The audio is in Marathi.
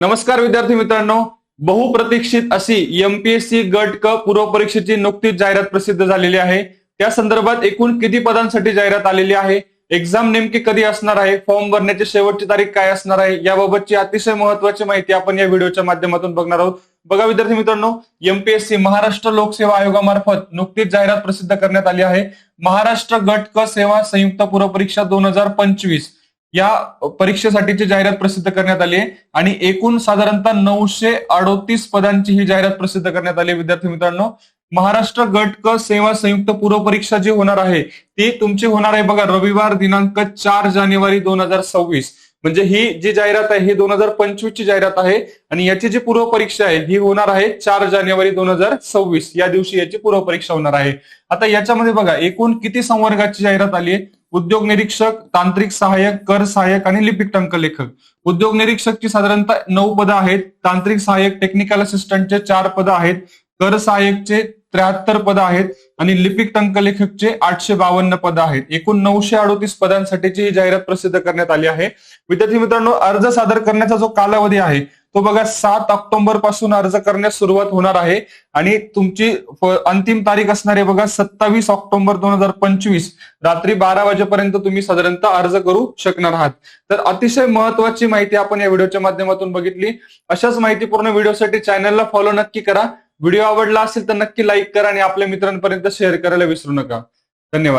नमस्कार विद्यार्थी मित्रांनो. बहुप्रतीक्षित अशी एमपीएससी गट क पूर्व परीक्षेची नुकतीच जाहिरात प्रसिद्ध झालेली आहे. त्या संदर्भात एकूण किती पदांसाठी जाहिरात आलेली आहे? एक्झाम नेमकी कधी असणार आहे? फॉर्म भरण्याची शेवटची तारीख काय असणार आहे? याबाबतची अतिशय महत्वाची माहिती आपण या व्हिडिओच्या माध्यमातून बघणार आहोत. बघा विद्यार्थी मित्रांनो एमपीएससी महाराष्ट्र लोकसेवा आयोगामार्फत नुकतीच जाहिरात प्रसिद्ध करण्यात आली आहे. महाराष्ट्र गट क सेवा संयुक्त पूर्व परीक्षा दोन हजार पंचवीस. या परीक्षेसाठीची जाहिरात प्रसिद्ध करण्यात आली आहे. आणि एकूण साधारणतः नऊशे अडोतीस पदांची ही जाहिरात प्रसिद्ध करण्यात आली आहे विद्यार्थी मित्रांनो. महाराष्ट्र गट क सेवा संयुक्त पूर्व परीक्षा जी होणार आहे ती तुमची होणार आहे बघा रविवार दिनांक चार जानेवारी दोन हजार सव्वीस. म्हणजे ही जी जाहिरात आहे ही दोन हजार पंचवीस ची जाहिरात आहे. आणि याची जी पूर्व परीक्षा आहे ही होणार आहे चार जानेवारी दोन हजार सव्वीस. या दिवशी याची पूर्व परीक्षा होणार आहे. आता याच्यामध्ये बघा एकूण किती संवर्गाची जाहिरात आली आहे? उद्योग निरीक्षक तांत्रिक सहाय्यक कर सहाय्यक आणि लिपिक टंकलेखक उद्योग निरीक्षकची साधारणतः नऊ पदं आहेत. तांत्रिक सहाय्यक टेक्निकल असिस्टंटचे चार पदं आहेत. कर सहाय्यकचे त्र्याहत्तर पदं आहेत. आणि लिपिक टंकलेखकचे आठशे बावन्न पदं आहेत. एकूण नऊशे अडोतीस पदांसाठीची ही जाहिरात प्रसिद्ध करण्यात आली आहे. विद्यार्थी मित्रांनो अर्ज सादर करण्याचा जो कालावधी आहे तो बघा सात ऑक्टोबरपासून अर्ज करण्यास सुरुवात होणार आहे. आणि तुमची अंतिम तारीख असणार आहे बघा सत्तावीस ऑक्टोबर दोन हजार पंचवीस. रात्री बारा वाजेपर्यंत तुम्ही साधारणतः अर्ज करू शकणार आहात. तर अतिशय महत्वाची माहिती आपण या व्हिडिओच्या माध्यमातून बघितली. अशाच माहितीपूर्ण व्हिडिओसाठी चॅनलला फॉलो नक्की करा. व्हिडिओ आवडला असेल तर नक्की लाईक करा आणि आपल्या मित्रांपर्यंत शेअर करायला विसरू नका. धन्यवाद.